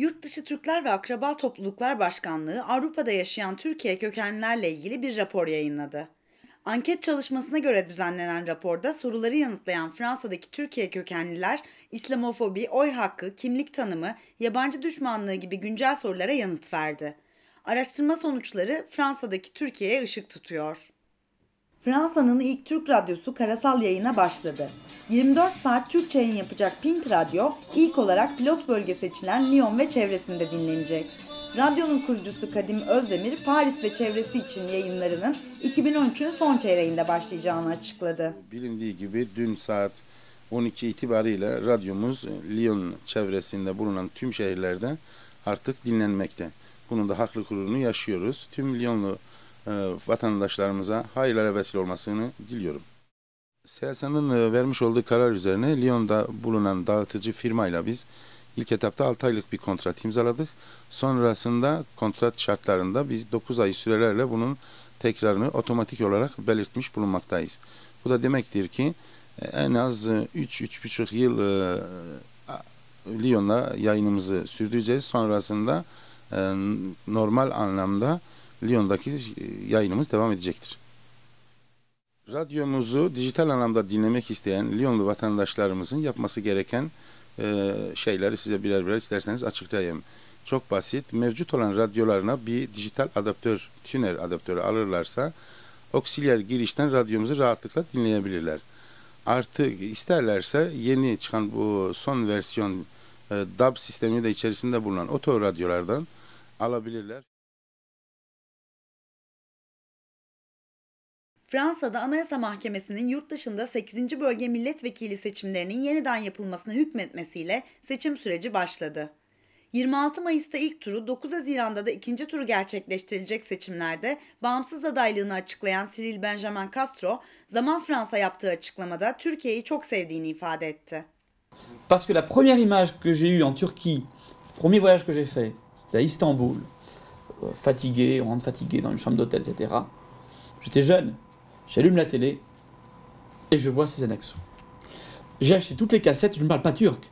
Yurtdışı Türkler ve Akraba Topluluklar Başkanlığı Avrupa'da yaşayan Türkiye kökenlilerle ilgili bir rapor yayınladı. Anket çalışmasına göre düzenlenen raporda soruları yanıtlayan Fransa'daki Türkiye kökenliler İslamofobi, oy hakkı, kimlik tanımı, yabancı düşmanlığı gibi güncel sorulara yanıt verdi. Araştırma sonuçları Fransa'daki Türkiye'ye ışık tutuyor. Fransa'nın ilk Türk radyosu karasal yayına başladı. 24 saat Türkçe yayın yapacak Pink Radyo ilk olarak pilot bölge seçilen Lyon ve çevresinde dinlenecek. Radyonun kurucusu Kadim Özdemir, Paris ve çevresi için yayınlarının 2013'ün son çeyreğinde başlayacağını açıkladı. Bilindiği gibi dün saat 12 itibariyle radyomuz Lyon çevresinde bulunan tüm şehirlerde artık dinlenmekte. Bunun da haklı gururunu yaşıyoruz. Tüm Lyonlu vatandaşlarımıza hayırlara vesile olmasını diliyorum. SESA'nın e, vermiş olduğu karar üzerine Lyon'da bulunan dağıtıcı firmayla biz ilk etapta 6 aylık bir kontrat imzaladık. Sonrasında kontrat şartlarında biz 9 ay sürelerle bunun tekrarını otomatik olarak belirtmiş bulunmaktayız. Bu da demektir ki e, en az 3-3,5 yıl e, Lyon'da yayınımızı sürdüreceğiz. Sonrasında normal anlamda Lyon'daki yayınımız devam edecektir. Radyomuzu dijital anlamda dinlemek isteyen Lyonlu vatandaşlarımızın yapması gereken e, şeyleri size birer birer isterseniz açıklayayım. Çok basit. Mevcut olan radyolarına bir dijital adaptör, tüner adaptörü alırlarsa oksiyer girişten radyomuzu rahatlıkla dinleyebilirler. Artık isterlerse yeni çıkan bu son versiyon e, DAB sistemi de içerisinde bulunan oto radyolardan alabilirler. Fransa'da Anayasa Mahkemesi'nin yurt dışında 8. bölge milletvekili seçimlerinin yeniden yapılmasına hükmetmesiyle seçim süreci başladı. 26 Mayıs'ta ilk turu, 9 Haziran'da da ikinci turu gerçekleştirilecek seçimlerde bağımsız adaylığını açıklayan Cyril Benjamin Castro, Zaman Fransa yaptığı açıklamada Türkiye'yi çok sevdiğini ifade etti. Parce que la première image que j'ai eue en Turquie, premier voyage que j'ai fait, c'était à Istanbul, euh, fatigué, on rentre fatigué dans une chambre d'hôtel, etc. J'étais jeune, J'allume la télé et je vois ces annexes. J'ai acheté toutes les cassettes, je ne parle pas turc.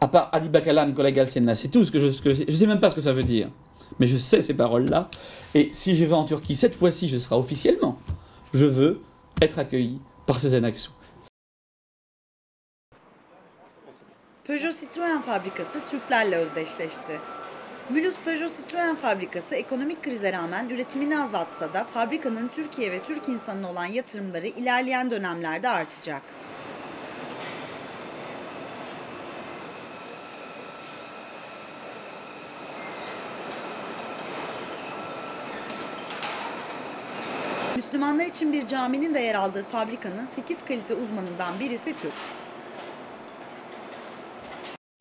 À part Ali Bakalam, Kolag Senna, c'est tout ce que je, ce que je sais. Je sais même pas ce que ça veut dire. Mais je sais ces paroles-là. Et si je vais en Turquie, cette fois-ci, je serai officiellement. Je veux être accueilli par ces annexes. Peugeot Citroën fabrikası Türklerle özdeşleşti. Mulus Peugeot Citroen fabrikası ekonomik krize rağmen üretimini azaltsa da fabrikanın Türkiye ve Türk insanına olan yatırımları ilerleyen dönemlerde artacak. Müslümanlar için bir caminin de yer aldığı fabrikanın 8 kalite uzmanından birisi Türk.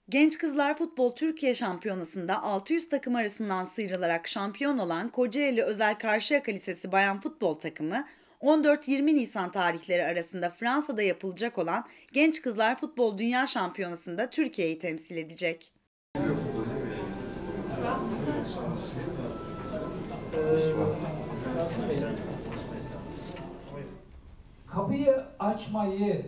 Genç Kızlar Futbol Türkiye Şampiyonası'nda 600 takım arasından sıyrılarak şampiyon olan Kocaeli Özel Karşıyaka Lisesi Bayan Futbol takımı 14-20 Nisan tarihleri arasında Fransa'da yapılacak olan Genç Kızlar Futbol Dünya Şampiyonası'nda Türkiye'yi temsil edecek. Kapıyı açmayı,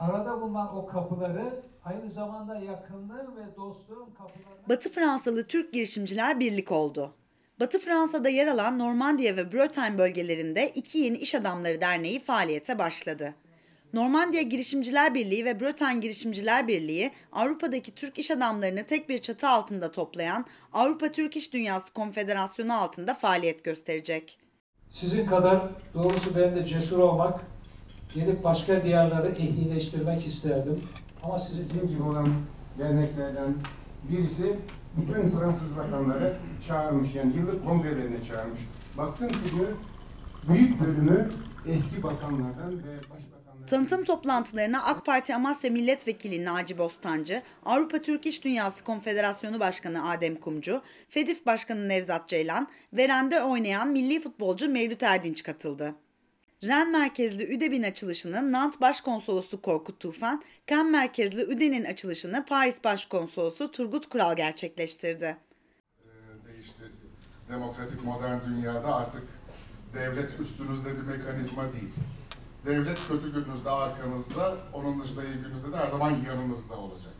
arada bulunan o kapıları aynı zamanda yakınlığın ve dostluğun kapılarını... Batı Fransalı Türk Girişimciler Birlik oldu. Batı Fransa'da yer alan Normandiya ve Bretagne bölgelerinde iki yeni iş adamları derneği faaliyete başladı. Normandiya Girişimciler Birliği ve Bretagne Girişimciler Birliği, Avrupa'daki Türk iş adamlarını tek bir çatı altında toplayan Avrupa Türk İş Dünyası Konfederasyonu altında faaliyet gösterecek. Sizin kadar doğrusu ben de cesur olmak, gidip başka diyarları ehlileştirmek isterdim. Ama sizin gibi olan derneklerden birisi bütün Fransız vatanları çağırmış yani yıllık kongrelerine çağırmış. Baktım ki diyor büyük bölümü eski bakanlardan ve başbakanlardan... Tanıtım toplantılarına AK Parti Amasya Milletvekili Naci Bostancı, Avrupa Türk İş Dünyası Konfederasyonu Başkanı Adem Kumcu, FEDİF Başkanı Nevzat Ceylan, Veren'de oynayan milli futbolcu Mevlüt Erdinç katıldı. Ren merkezli ÜDEB'in açılışını Nant Başkonsolosu Korkut Tufan, Kan merkezli ÜDE'nin açılışını Paris Başkonsolosu Turgut Kural gerçekleştirdi. Ee, değişti. Demokratik modern dünyada artık devlet üstünüzde bir mekanizma değil. Devlet kötü gününüzde arkanızda, onun dışında iyi gününüzde de her zaman yanınızda olacak.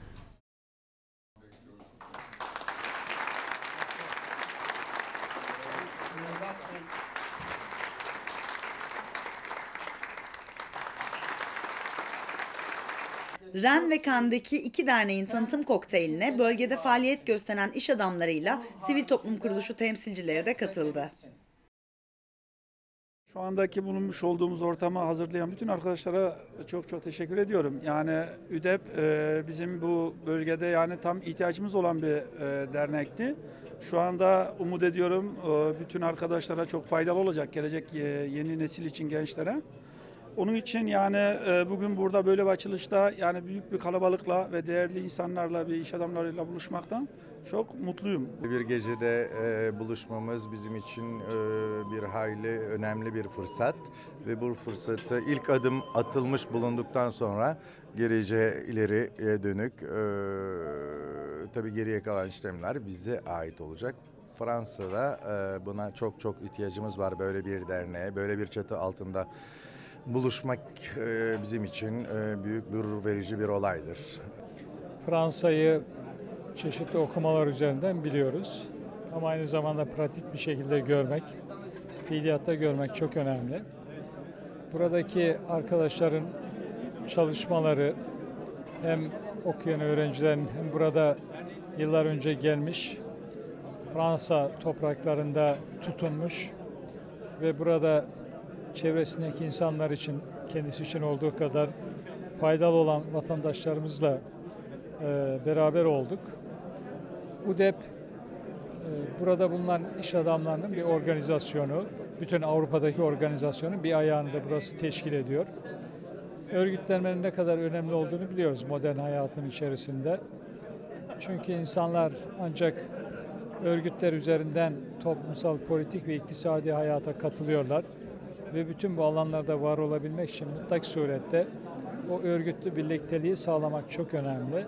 Ren ve Cannes'deki iki derneğin tanıtım kokteyline bölgede faaliyet gösteren iş adamlarıyla sivil toplum kuruluşu temsilcileri de katıldı. Şu andaki bulunmuş olduğumuz ortamı hazırlayan bütün arkadaşlara çok çok teşekkür ediyorum. Yani ÜDEP e, bizim bu bölgede yani tam ihtiyacımız olan bir e, dernekti. Şu anda umut ediyorum e, bütün arkadaşlara çok faydalı olacak gelecek e, yeni nesil için gençlere. Onun için yani e, bugün burada böyle bir açılışta yani büyük bir kalabalıkla ve değerli insanlarla bir iş adamlarıyla buluşmaktan çok mutluyum. Bir gecede e, buluşmamız bizim için e, bir hayli önemli bir fırsat ve bu fırsatı ilk adım atılmış bulunduktan sonra geleceğe ileriye dönük e, tabii geriye kalan işlemler bize ait olacak. Fransa'da e, buna çok çok ihtiyacımız var böyle bir derneğe, böyle bir çatı altında buluşmak e, bizim için e, büyük gurur verici bir olaydır. Fransa'yı çeşitli okumalar üzerinden biliyoruz. Ama aynı zamanda pratik bir şekilde görmek, fiiliyatta görmek çok önemli. Buradaki arkadaşların çalışmaları hem okuyan öğrencilerin hem burada yıllar önce gelmiş Fransa topraklarında tutunmuş ve burada çevresindeki insanlar için kendisi için olduğu kadar faydalı olan vatandaşlarımızla e, beraber olduk. UDEP e, burada bulunan iş adamlarının bir organizasyonu, bütün Avrupa'daki organizasyonun bir ayağını da burası teşkil ediyor. Örgütlenmenin ne kadar önemli olduğunu biliyoruz modern hayatın içerisinde. Çünkü insanlar ancak örgütler üzerinden toplumsal, politik ve iktisadi hayata katılıyorlar ve bütün bu alanlarda var olabilmek için mutlak surette o örgütlü birlikteliği sağlamak çok önemli.